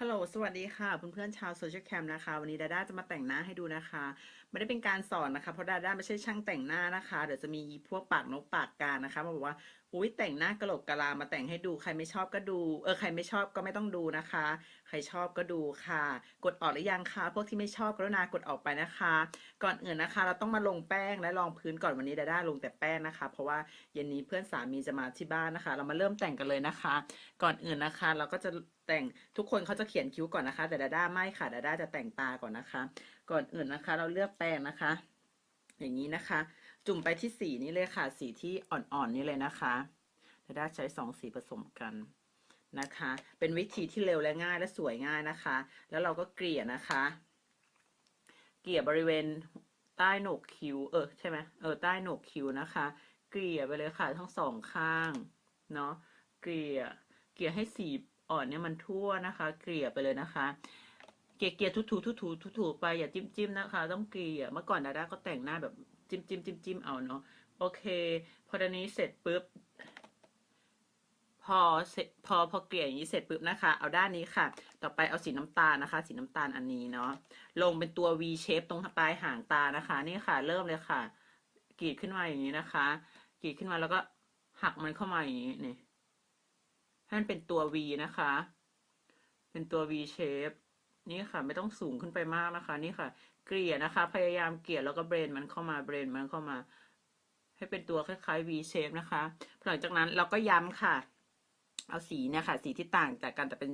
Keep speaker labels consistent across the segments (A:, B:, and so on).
A: ฮัลโหล สวัสดีค่ะเพื่อนๆชาวโซเชียลแคมนะคะ วันนี้ดาด้าจะมาแต่งหน้าให้ดูนะคะ ไม่ได้เป็นการสอนนะคะ เพราะดาด้าไม่ใช่ช่างแต่งหน้านะคะ เดี๋ยวจะมีพวกปากนกปากกานะคะ มาบอกว่า อุ้ยแต่งหน้ากระโหลกกะลามาแต่งให้ดูใครไม่ชอบก็ดู เออใครไม่ชอบก็ไม่ต้องดูนะคะ ใครชอบก็ดูค่ะ กดออกหรือยังคะพวกที่ไม่ชอบกรุณากดออกไปนะคะ ก่อนอื่นนะคะ เราต้องมาลงแป้งและรองพื้นก่อนวันนี้ดาด้าลงแต่แป้งนะคะ เพราะว่าเย็นนี้เพื่อนสามีจะมาที่บ้านนะคะ เรามาเริ่มแต่งกันเลยนะคะ ก่อนอื่นนะคะ เราก็จะแต่งทุกคนเขาจะเขียนคิ้วก่อนนะคะ แต่ดาด้าไม่ค่ะดาด้าจะแต่งตาก่อนนะคะ ก่อนอื่นนะคะ เราเลือกแป้งนะคะ อย่างนี้นะคะ จุ่มไปที่สีนี้เลยค่ะ สีที่อ่อนๆนี่เลยนะคะดาด้าใช้สองสีผสมกันนะคะ เป็นวิธีที่เร็วและง่ายและสวยง่ายนะคะ แล้วเราก็เกลี่ยนะคะ เกลี่ยบริเวณใต้โหนกคิ้ว เออใช่ไหมเออใต้โหนกคิ้วนะคะ เกลี่ยไปเลยค่ะทั้งสองข้าง เนาะ เกลี่ย เกลี่ยให้สีอ่อนเนี่ยมันทั่วนะคะ เกลี่ยไปเลยนะคะ เกลี่ยเกลี่ยทุถูทุถูทุถูไปอย่าจิ้มจิ้มนะคะ ต้องเกลี่ย เมื่อก่อนดาด้าก็แต่งหน้าแบบ จิ้มจิ้มจิ้มจิ้มเอาเนาะโอเค พอตอนนี้เสร็จปุ๊บ พอเสร็จพอพอเกลี่ยอย่างนี้เสร็จปุ๊บนะคะ เอาด้านนี้ค่ะ ต่อไปเอาสีน้ำตาลนะคะ สีน้ำตาลอันนี้เนาะลงเป็นตัว V shape ตรงปลายหางตานะคะ นี่ค่ะ เริ่มเลยค่ะกรีดขึ้นมาอย่างนี้นะคะ กรีดขึ้นมาแล้วก็หักมันเข้ามาอย่างนี้นี่ให้มันเป็นตัว V นะคะ เป็นตัว V shape นี่ค่ะ ไม่ต้องสูงขึ้นไปมากนะคะ นี่ค่ะ เกลี่ยนะคะ พยายามเกลี่ยแล้วก็เบรนมันเข้ามาเบรนมันเข้ามา ให้เป็นตัวคล้ายๆ V shape นะคะ หลังจากนั้นเราก็ย้ำค่ะ เอาสีเนี่ยค่ะสีที่ต่างจากกันแต่เป็น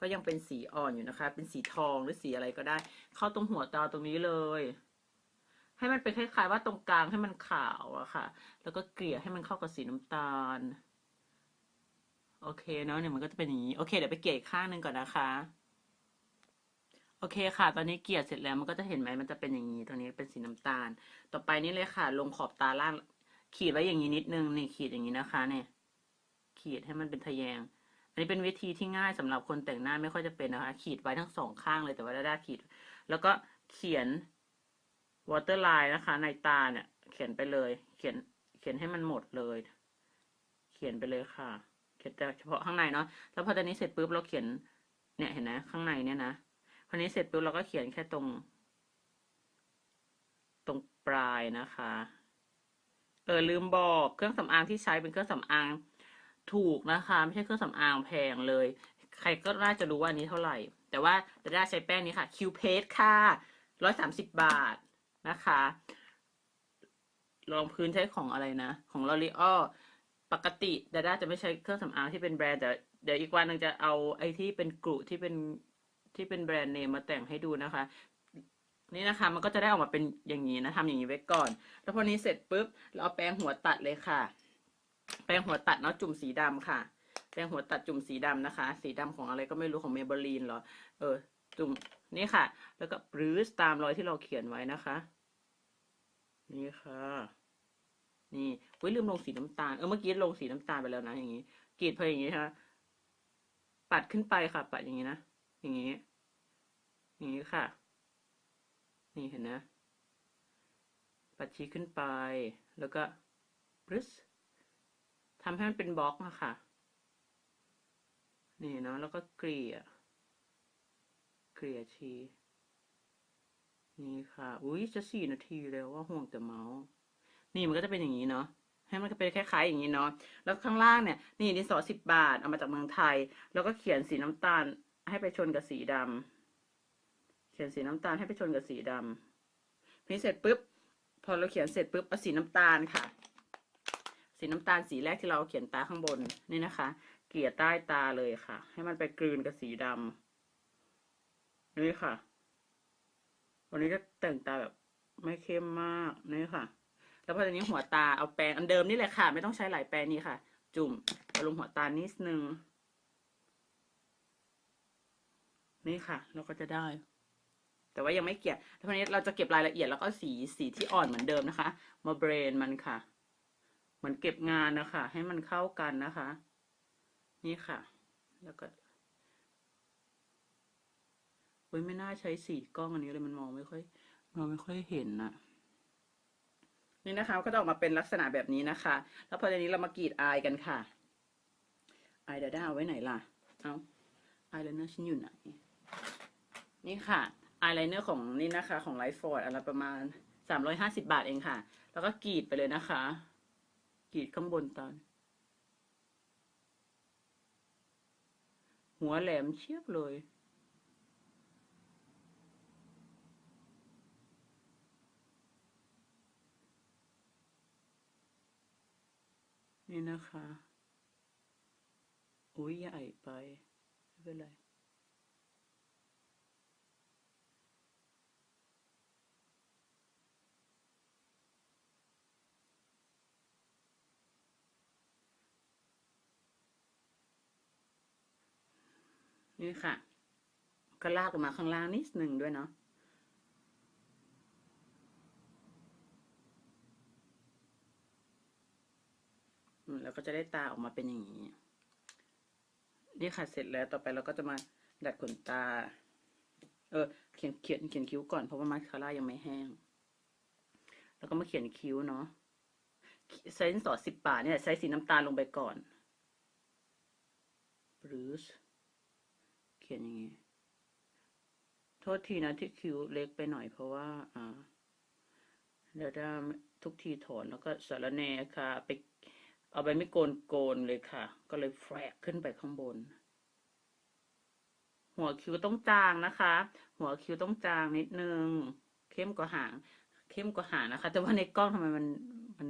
A: ก็ยังเป็นสีอ่อนอยู่นะคะ เป็นสีทองหรือสีอะไรก็ได้ เข้าตรงหัวตาตรงนี้เลย ให้มันเป็นคล้าย ๆ ว่าตรงกลางให้มันขาวอะค่ะ แล้วก็เกลี่ยให้มันเข้ากับสีน้ำตาล โอเคเนาะเนี่ยมันก็จะเป็นอย่างนี้ โอเคเดี๋ยวไปเกลี่ยข้างหนึ่งก่อนนะคะ โอเคค่ะ ตอนนี้เกลี่ยเสร็จแล้วมันก็จะเห็นไหมมันจะเป็นอย่างนี้ ตรงนี้เป็นสีน้ำตาล ต่อไปนี่เลยค่ะ ลงขอบตาล่าง ขีดไว้อย่างนี้นิดนึงนี่ขีดอย่างนี้นะคะ เนี่ย ขีดให้มันเป็นทะแยง อันนี้เป็นวิธีที่ง่ายสำหรับคนแต่งหน้าไม่ค่อยจะเป็นนะคะ ขีดไว้ทั้งสองข้างเลยแต่ว่าด้าขีด แล้วก็เขียน waterline นะคะ ในตาเนี่ย เขียนไปเลย เขียนเขียนให้มันหมดเลย เขียนไปเลยค่ะ เขียนแต่เฉพาะข้างในเนาะแล้วพอตอนนี้เสร็จปุ๊บเราเขียน เนี่ยเห็นนะข้างในเนี่ยนะ อนี้เสร็จปุ๊บเราก็เขียนแค่ตรง ตรงปลายนะคะ เออลืมบอกเครื่องสำอางที่ใช้เป็นเครื่องสำอางถูกนะคะ ไม่ใช่เครื่องสำอางแพงเลย ใครก็น่าจะรู้ว่าอันนี้เท่าไหร่ แต่ว่าดาด้าใช้แป้งนี้ค่ะคิวเพสค่ะร้อยสามสิบบาทนะคะรองพื้นใช้ของอะไรนะ ของลอรีออปกติดาด้าจะไม่ใช้เครื่องสำอางที่เป็นแบรนด์แต่เดี๋ยวอีกวันนึงจะเอาไอ้ที่เป็นกรุที่เป็น ที่เป็นแบรนด์เนมมาแต่งให้ดูนะคะ นี่นะคะมันก็จะได้ออกมาเป็นอย่างนี้นะทำอย่างนี้ไว้ก่อน แล้วพอนี้เสร็จปุ๊บ เราเอาแปรงหัวตัดเลยค่ะ แปรงหัวตัดเนาะจุ่มสีดำค่ะ แปรงหัวตัดจุ่มสีดำนะคะ สีดำของอะไรก็ไม่รู้ของเมเบลีนเหรอ เออ จุ่มนี่ค่ะ แล้วก็ปรื้สตามรอยที่เราเขียนไว้นะคะ นี่ค่ะ นี่เว้ยลืมลงสีน้ำตาล เออเมื่อกี้ลงสีน้ำตาลไปแล้วนะอย่างนี้กรีดพออย่างนี้นะคะปัดขึ้นไปค่ะ ปัดอย่างนี้นะ อย่างนี้ อย่างนี้ค่ะ นี่เห็นนะ ปัดชี้ขึ้นไป แล้วก็ปรึสทำให้มันเป็นบล็อกอะค่ะ นี่เนาะ แล้วก็เกลี่ย เกลี่ยชีนี่ค่ะ อุ้ยจะสี่นาทีแล้วว่าห่วงแต่เมาส์ นี่มันก็จะเป็นอย่างนี้เนาะให้มันก็เป็นคล้ายๆอย่างนี้เนาะ แล้วข้างล่างเนี่ย นี่ดินสอสิบบาท เอามาจากเมืองไทย แล้วก็เขียนสีน้ำตาล ให้ไปชนกับสีดำเขียนสีน้ำตาลให้ไปชนกับสีดำนี่เสร็จปุ๊บ พอเราเขียนเสร็จปุ๊บเอาสีน้ำตาลค่ะ สีน้ำตาลสีแรกที่เราเขียนตาข้างบนนี่นะคะ เกลี่ยใต้ตาเลยค่ะ ให้มันไปกลืนกับสีดำนี่ค่ะ วันนี้จะแต่งตาแบบไม่เข้มมากนี่ค่ะ แล้วพอตอนนี้หัวตาเอาแปรงอันเดิมนี่แหละค่ะ ไม่ต้องใช้หลายแปรงนี่ค่ะ จุ่มลงหัวตานิดนึง นี่ค่ะ เราก็จะได้ แต่ว่ายังไม่เกลี่ยทีนี้เราจะเก็บรายละเอียดแล้วก็สีสีที่อ่อนเหมือนเดิมนะคะ มาเบรนมันค่ะ เหมือนเก็บงานนะคะ ให้มันเข้ากันนะคะ นี่ค่ะ แล้วก็เฮ้ยไม่น่าใช้สีกล้องอันนี้เลยมันมองไม่ค่อยมองไม่ค่อยเห็นนะนี่นะคะก็จะออกมาเป็นลักษณะแบบนี้นะคะ แล้วพอทีนี้เรามากรีดอายกันค่ะอายดาด้าไว้ไหนล่ะ เอาอายไลเนอร์ฉันอยู่ไหน นี่ค่ะอายไลเนอร์ของนี่นะคะ ของไลฟ์ฟอร์ดอันละประมาณสามร้อยห้าสิบาทเองค่ะ แล้วก็กรีดไปเลยนะคะ กรีดข้างบนตอน หัวแหลมเชียบเลยนี่นะคะ อุ้ยใหญ่ไป ไม่เป็นไร นี่ค่ะ ก็ลากออกมาข้างล่างนิดหนึ่งด้วยเนาะแล้วก็จะได้ตาออกมาเป็นอย่างนี้ นี่ค่ะเสร็จแล้วต่อไปเราก็จะมาดัดขนตา เออ เขียนเขียนเขียนคิ้วก่อนเพราะว่ามาสคาร่ายังไม่แห้ง แล้วก็มาเขียนคิ้วเนาะใช้ดินสอสิบบาทเนี่ยใช้สีน้ำตาลลงไปก่อนบรูซ ขียนอย่างนี้ โทษทีนะที่คิวเล็กไปหน่อยเพราะว่า อ่าเดี๋ยวจะทุกทีถอนแล้วก็สารแหนค่ะ ไป เอาไปไม่โกนโกนเลยค่ะ ก็เลยแฟกขึ้นไปข้างบน หัวคิ้วต้องจางนะคะ หัวคิ้วต้องจางนิดนึง เข้มกว่าหาง เข้มกว่าหางนะคะ แต่ว่าในกล้องทำไมมันมัน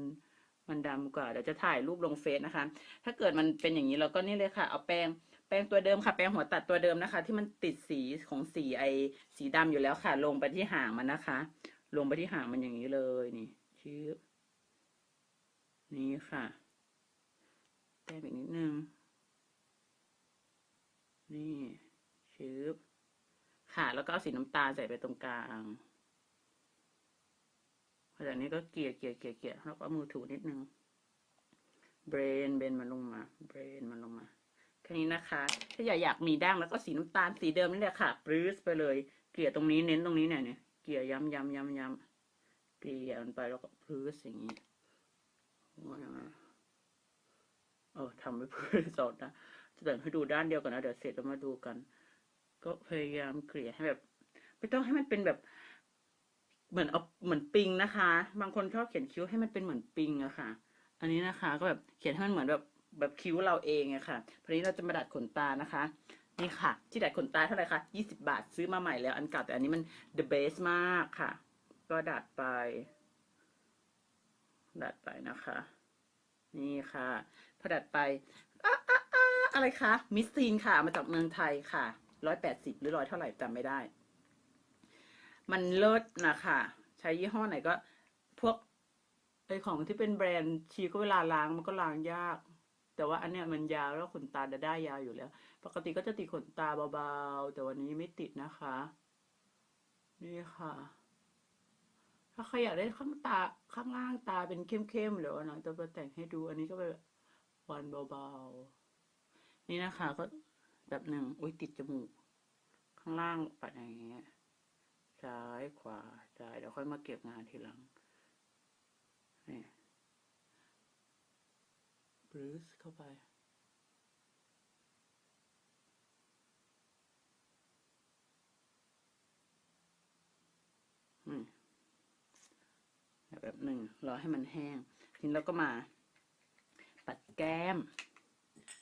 A: มันดำกว่าเดี๋ยวจะถ่ายรูปลงเฟซนะคะ ถ้าเกิดมันเป็นอย่างนี้เราก็นี่เลยค่ะ เอาแป้ง แป้งตัวเดิมค่ะ แป้งหัวตัดตัวเดิมนะคะ ที่มันติดสีของสีไอสีดำอยู่แล้วค่ะ ลงไปที่หางมันนะคะ ลงไปที่หางมันอย่างนี้เลยนี่ชืบนี่ค่ะแต้มอีกนิดนึงนี่ชืบค่ะ แล้วก็เอาสีน้ำตาลใส่ไปตรงกลางพอจากนี้ก็เกลี่ยเกลี่ยเกลี่ยเกลี่ยแล้วก็มือถูนิดนึงเบรนเบนมันลงมาเบรนมันลงมา แค่นี้นะคะ ถ้าอยากอยากมีด่างแล้วก็สีน้ำตาลสีเดิมนี่แหละค่ะปรื้สไปเลย เกลี่ยตรงนี้เน้นตรงนี้เนี่ยเนี่ยเกลี่ยย้ำย้ำย้ำย้ำเกลี่ยมันไปแล้วก็ปรื้สอย่างนี้ว่าอย่างไรเออทำไปเพื่อสอนนะจะแต่งให้ดูด้านเดียวกันนะเดี๋ยวเสร็จแล้วมาดูกัน ก็พยายามเกลี่ยให้แบบไม่ต้องให้มันเป็นแบบเหมือนเอาเหมือนปิงนะคะ บางคนชอบเขียนคิ้วให้มันเป็นเหมือนปิงอะค่ะ อันนี้นะคะ ก็แบบเขียนให้มันเหมือนแบบ แบบคิ้วเราเองอะค่ะพอนี้เราจะมาดัดขนตานะคะ นี่ค่ะ ที่ดัดขนตาเท่าไหร่คะยี่สิบาทซื้อมาใหม่แล้วอันเก่าแต่อันนี้มัน the best มากค่ะ ก็ดัดไป ดัดไปนะคะ นี่ค่ะ พอดัดไปอะอะอะอะไรคะมิสซีนค่ะ มาจากเมืองไทยค่ะร้อยแปดสิบหรือร้อยเท่าไหร่จำไม่ได้ มันเลิศนะคะ ใช้ยี่ห้อไหนก็ พวกไอของที่เป็นแบรนด์ชีก็เวลาล้างมันก็ล้างยาก แต่ว่าอันเนี้ยมันยาวแล้วขนตาจะได้ยาวอยู่แล้ว ปกติก็จะติดขนตาเบาๆ แต่วันนี้ไม่ติดนะคะ นี่ค่ะ ถ้าใครอยากได้ข้างตาข้างล่างตาเป็นเข้มๆหรือว่านะจะมาแต่งให้ดู อันนี้ก็เป็นวันเบาๆ นี่นะคะ ก็แบบหนึ่งอุ้ยติดจมูก ข้างล่างปัดอย่างเงี้ยซ้ายขวาซ้ายเดี๋ยวค่อยมาเก็บงานทีหลังนี่ บรูซเข้าไปแบบหนึ่งรอให้มันแห้ง ทีนี้เราก็มา ปัดแก้ม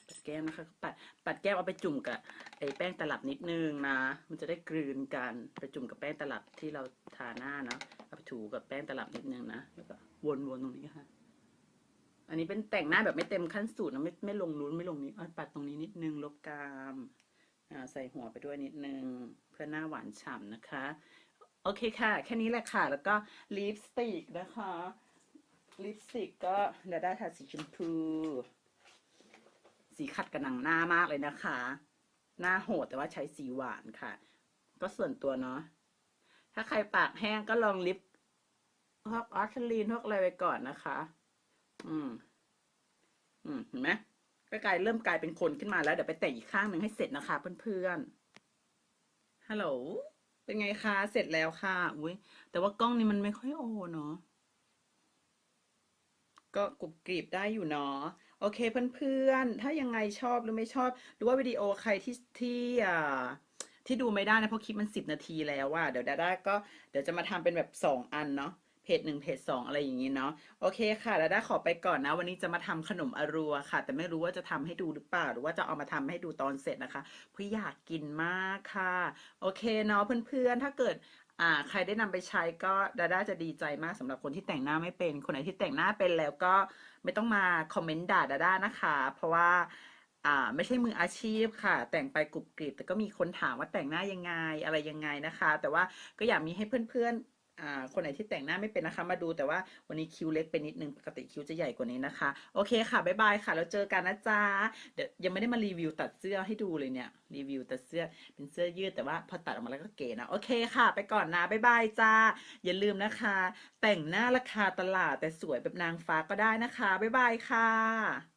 A: ปัดแก้มนะคะปัดปัดแก้มเอาไปจุ่มกับไอ้แป้งตลับนิดนึงนะ มันจะได้กลืนกันไปจุ่มกับแป้งตลับที่เราทาหน้าเนาะเอาไปถูกับแป้งตลับนิดนึงนะแล้วก็วนๆตรงนี้ค่ะ อันนี้เป็นแต่งหน้าแบบไม่เต็มขั้นสูตรนะไม่ไม่ลงนู้นไม่ลงนี้ปัดตรงนี้นิดนึงลบกรามอ่าใส่หัวไปด้วยนิดนึงเพื่อหน้าหวานฉ่ำนะคะ โอเคค่ะ แค่นี้แหละค่ะ แล้วก็ลิปสติกนะคะลิปสติกก็เดาด้าทาสีชมพูสีขัดกับหนังหน้ามากเลยนะคะ หน้าโหดแต่ว่าใช้สีหวานค่ะ ก็ส่วนตัวเนาะถ้าใครปากแห้งก็ลองลิปพวกออสลีนพวกอะไรไปก่อนนะคะ อืม อืม เห็นไหมก็กลายเริ่มกลายเป็นคนขึ้นมาแล้ว เดี๋ยวไปแต่งอีกข้างหนึ่งให้เสร็จนะคะ เพื่อนๆ ฮัลโหล เป็นไงคะ เสร็จแล้วค่ะ อุ้ยแต่ว่ากล้องนี้มันไม่ค่อยโอเนาะ ก็กรุบกรีบได้อยู่เนาะ โอเคเพื่อนๆ ถ้ายังไงชอบหรือไม่ชอบ หรือว่าวิดีโอใครที่ที่อ่าที่ดูไม่ได้นะเพราะคลิปมันสิบนาทีแล้วว่าเดี๋ยวดาด้าก็เดี๋ยวจะมาทำเป็นแบบสองอันเนาะ เพจหนึ่งเพจสองอะไรอย่างงี้เนาะโอเคค่ะดาด้าขอไปก่อนนะ วันนี้จะมาทำขนมอรัวค่ะ แต่ไม่รู้ว่าจะทำให้ดูหรือเปล่า หรือว่าจะเอามาทำให้ดูตอนเสร็จนะคะเพราะอยากกินมากค่ะ โอเคเนาะเพื่อนๆถ้าเกิดอ่าใครได้นำไปใช้ก็ดาด้าจะดีใจมากสำหรับคนที่แต่งหน้าไม่เป็น คนไหนที่แต่งหน้าเป็นแล้วก็ไม่ต้องมาคอมเมนต์ด่าดาด้านะคะ เพราะว่าอ่าไม่ใช่มืออาชีพค่ะ แต่งไปกรุบกริบแต่ก็มีคนถามว่าแต่งหน้ายังไงอะไรยังไงนะคะ แต่ว่าก็อยากมีให้เพื่อนๆอ่า คนไหนที่แต่งหน้าไม่เป็นนะคะ มาดูแต่ว่าวันนี้คิ้วเล็กไปนิดนึงปกติคิ้วจะใหญ่กว่านี้นะคะ โอเคค่ะบ๊ายบายค่ะ แล้วเจอกันนะจ๊ะเดี๋ยวยังไม่ได้มารีวิวตัดเสื้อให้ดูเลยเนี่ย รีวิวตัดเสื้อเป็นเสื้อยืดแต่ว่าพอตัดออกมาแล้วก็เก๋นะ โอเคค่ะ ไปก่อนนะบ๊ายบายจ้า อย่าลืมนะคะ แต่งหน้าราคาตลาดแต่สวยแบบนางฟ้าก็ได้นะคะบ๊ายบายค่ะ